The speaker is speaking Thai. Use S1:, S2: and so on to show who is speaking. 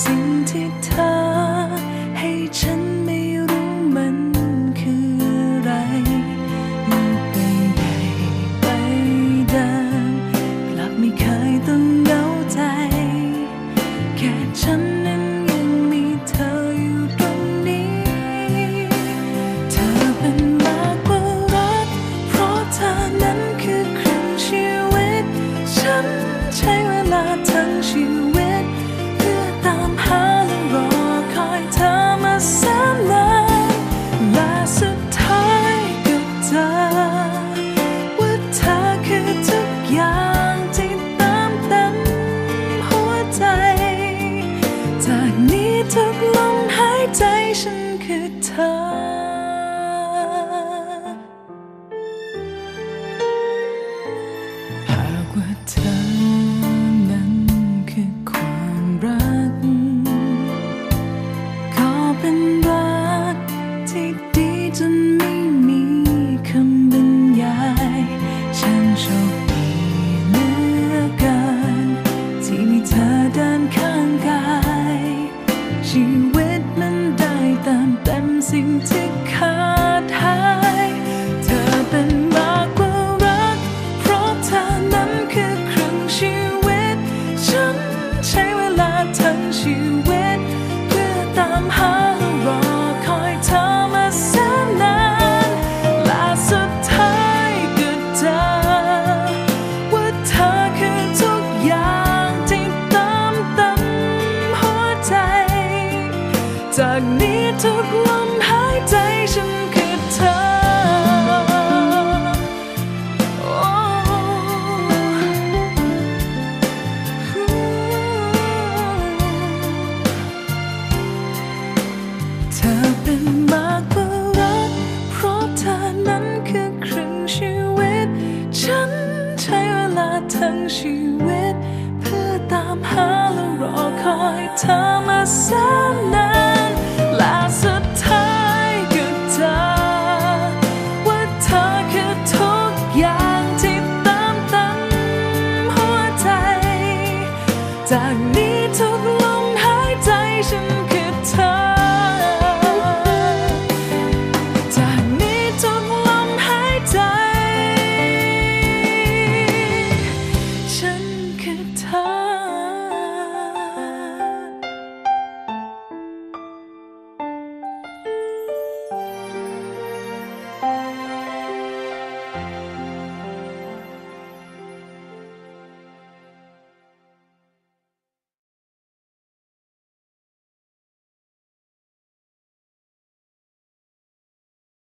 S1: สิ่งที่เธอ สิ่งที่ขาดหาย เธอเป็นมากกว่ารัก เพราะเธอนั้นคือครั้งชีวิต ฉันใช้เวลาทั้งชีวิต เพื่อตามหาและรอคอยเธอมาแสนนานแลาสุดท้ายก็เจอว่าเธอคือทุกอย่างที่เติมเต็มหัวใจ จากนี้ทุก เธอมาแสนนานและสุดท้ายก็เจอว่าเธอคือทุกอย่างที่ติมเต็มหัวใจ จากนี้ทุกลมหายใจฉัน